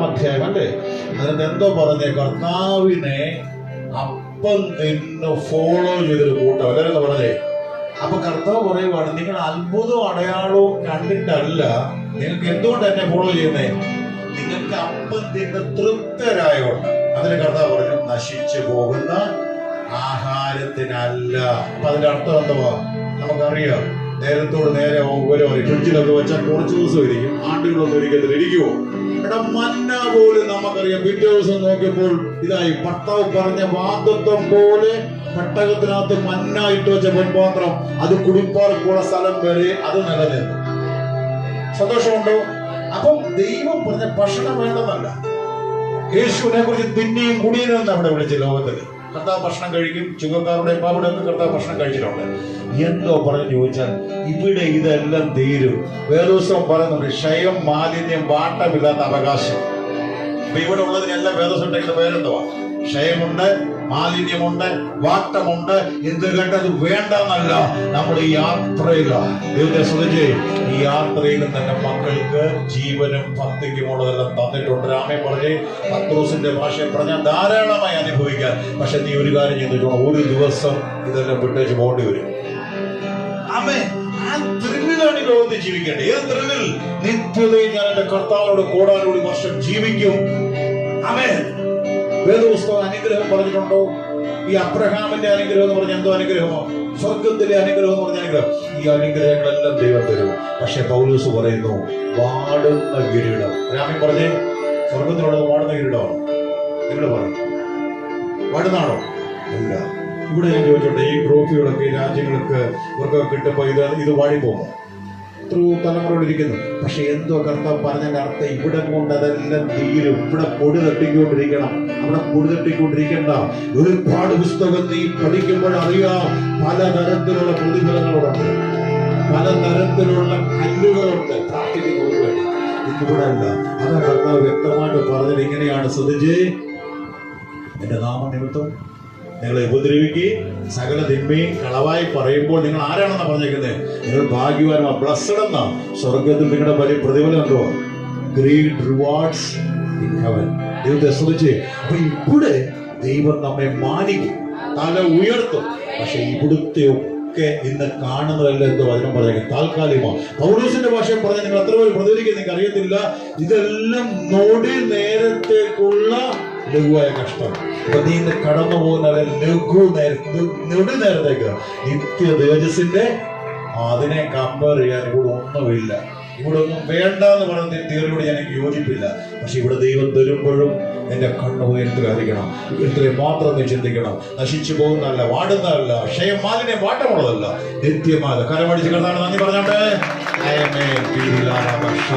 പതിനെട്ടാം അധ്യായം അല്ലേ അതിന് എന്തോ പറഞ്ഞേ കർത്താവിനെ അപ്പം നിന്ന് ഫോളോ ചെയ്തൊരു കൂട്ടം. അല്ലെന്ന് പറഞ്ഞേ. അപ്പൊ കർത്താവ് പറയുവാണ് നിങ്ങൾ അത്ഭുതവും അടയാളവും കണ്ടിട്ടല്ല നിങ്ങൾക്ക് എന്തുകൊണ്ട് എന്നെ ഫോളോ ചെയ്യുന്നേ? നിങ്ങൾക്ക് അപ്പം തിന്ന് തൃപ്തരായോണ്ട് അതിന് കർത്താവ് പറഞ്ഞു നശിച്ചു പോകുന്ന ആഹാരത്തിനല്ല. അപ്പൊ അതിന്റെ അർത്ഥം എന്തുവാ? നമുക്കറിയാം നേരത്തോട് നേരെ ഓരോ ഫ്രിഡ്ജിലൊക്കെ വെച്ചാൽ കുറച്ച് ദിവസം ഇരിക്കും ആണ്ടുകളൊന്നും ഒരിക്കലും ഇരിക്കുവോ? എടാ മന്ന പോലും നമുക്കറിയാം. പിറ്റേ ദിവസം നോക്കിയപ്പോൾ ഇതായി. ഭർത്താവ് പറഞ്ഞ വാദത്വം പോലെ പെട്ടകത്തിനകത്ത് മന്ന ഇട്ട് വെച്ച പൊൻപാത്രം അത് കുടിപ്പാർക്കുള്ള സ്ഥലം വരെ അത് നിലനിന്നു. സന്തോഷമുണ്ടോ? അപ്പം ദൈവം പറഞ്ഞ ഭക്ഷണം വേണ്ടതല്ല. യേശുവിനെ കുറിച്ച് തിന്നിയും കുടിയും അവിടെ വിളിച്ച് ലോകത്തിൽ കർത്താവ് ഭക്ഷണം കഴിക്കും. ചുങ്കക്കാരുടെ അവിടെ നിന്ന് കർത്താവ് ഭക്ഷണം കഴിച്ചിട്ടുണ്ട്. എന്തോ പറഞ്ഞു ചോദിച്ചാൽ ഇവിടെ ഇതെല്ലാം തീരും. വേദോത്സവം പറയുന്നുണ്ട് ക്ഷയം മാലിന്യം വാട്ടമില്ലാത്ത അവകാശം. അപ്പൊ ഇവിടെ ഉള്ളതിനെല്ലാം വേദോത്സവം പേരെന്തുവാ? ക്ഷയമുണ്ട് മാലിന്യമുണ്ട് വാട്ടമുണ്ട്. എന്ത് കണ്ടത് വേണ്ടെന്നല്ല നമ്മുടെ ഈ യാത്രയില. ദൈവത്തെ ശ്രദ്ധിച്ച് ഈ യാത്രയിൽ തന്നെ മക്കൾക്ക് ജീവനും ഭക്തിക്കുമുള്ളതെല്ലാം തന്നിട്ടുണ്ട്. രാമേ പറഞ്ഞേ പത്രോസിന്റെ ഭാഷയെ പറഞ്ഞ ധാരാളമായി അനുഭവിക്കാൻ പക്ഷെ നീ ഒരു കാര്യം ചെയ്തിട്ടുണ്ട് ഒരു ദിവസം ഇതെല്ലാം വിട്ടേച്ച് പോകേണ്ടി വരും. ആമേ ആ ത്രില്ലിലാണ് ലോകത്ത് ജീവിക്കേണ്ടത്. ഏത് ത്രില്ലിൽ? നിത്യതയിൽ ഞാൻ എന്റെ കർത്താവിനോട് വർഷം ജീവിക്കും. ആമേ വേദപുസ്തകം അനുഗ്രഹം പറഞ്ഞിട്ടുണ്ടോ? ഈ അബ്രഹാമിന്റെ അനുഗ്രഹം എന്ന് പറഞ്ഞ എന്തോ അനുഗ്രഹമോ? സ്വർഗത്തിലെ അനുഗ്രഹം എന്ന് പറഞ്ഞ അനുഗ്രഹം. ഈ അനുഗ്രഹങ്ങളെല്ലാം ദൈവം തരും. പക്ഷെ പൗലൂസ് പറയുന്നു വാടുന്ന കിരീടം. രാമൻ പറഞ്ഞേ സ്വർഗത്തിലുള്ളത് വാടുന്ന കിരീടമാണ്. നിങ്ങൾ പറഞ്ഞു വാടുന്നാണോ അല്ല. ഇവിടെ ഞാൻ ചോദിച്ചോട്ടെ ഈ ട്രോഫികളൊക്കെ ഈ രാജ്യങ്ങൾക്ക് ഇവർക്ക് കിട്ടുമ്പോൾ ഇത് ഇത് വാടിപ്പോകുമോ? എത്രയോ തലമുറയോട് ഇരിക്കുന്നു. പക്ഷെ എന്തോ കർത്താവ് പറഞ്ഞതിന്റെ അർത്ഥം ഇവിടെ കൊണ്ട് അതെല്ലാം തീരും. ഇവിടെ പൊടി തട്ടിക്കൊണ്ടിരിക്കണം. അവിടെ പൊടി തട്ടിക്കൊണ്ടിരിക്കണ്ട. ഒരുപാട് പുസ്തകം നീ പഠിക്കുമ്പോൾ അറിയാം പലതരത്തിലുള്ള പ്രതിഫലങ്ങളുണ്ട്. പലതരത്തിലുള്ള കല്ലുകളുണ്ട്. പ്രാർത്ഥിക്കുന്നതിന് വേണ്ടി ഇതിവിടെ അല്ല. അതാ കർത്താവ് വ്യക്തമായിട്ട് പറഞ്ഞത് ഇങ്ങനെയാണ്. ശ്രദ്ധിച്ച്. എന്റെ നാമനിമിത്തം നിങ്ങളെ ഉപദ്രവിക്കുകയും സകല തിന്മയും കളവായി പറയുമ്പോൾ നിങ്ങൾ ആരാണെന്നാണ് പറഞ്ഞേക്കുന്നത് നിങ്ങൾ ഭാഗ്യവാനോ ബ്ലസ്സഡ് എന്നാ സ്വർഗത്തിൽ നിങ്ങളുടെ വലിയ പ്രതിഫലം എന്തോ? ഗ്രേറ്റ് റിവാർഡ്സ് ദൈവത്തെ ശ്രദ്ധിച്ച് അപ്പൊ ഇവിടെ ദൈവം നമ്മെ മാനിക്കും തല ഉയർത്തും. പക്ഷെ ഇവിടുത്തെ ഒക്കെ ഇന്ന് കാണുന്നതല്ല എന്തോ വചനം പറയുക താൽക്കാലികമാണ് പൗരൂസിന്റെ ഭാഷ പറഞ്ഞ നിങ്ങൾ അത്ര പേര് പ്രതികരിക്കുക നിങ്ങൾക്ക് അറിയത്തില്ല ഇതെല്ലാം നൊടി നേരത്തേക്കുള്ള ലഘുവായ കഷ്ടം. അപ്പൊ നീ ഇന്ന് കടന്നു പോകുന്ന ലഘു നെടു നേരത്തേക്ക് നിത്യ തേജസിന്റെ അതിനെ കമ്പയർ ചെയ്യാൻ ഇവിടെ ഒന്നുമില്ല. ഇവിടെ ഒന്നും വേണ്ട എന്ന് പറയുന്ന തിയറിയോട് ഞാൻ എനിക്ക് യോജിപ്പില്ല. പക്ഷെ ഇവിടെ ദൈവം തരുമ്പോഴും എന്റെ കണ്ണു അറിയണം ഇത്രയും മാത്രം നീ ചിന്തിക്കണം. നശിച്ചു പോകുന്നതല്ല വാടുന്നതല്ല ക്ഷയം മാലിനെ വാട്ടമുള്ളതല്ല നിത്യമായ കരമടിച്ച് കിടന്നാണ് നന്ദി പറഞ്ഞോട്ടെ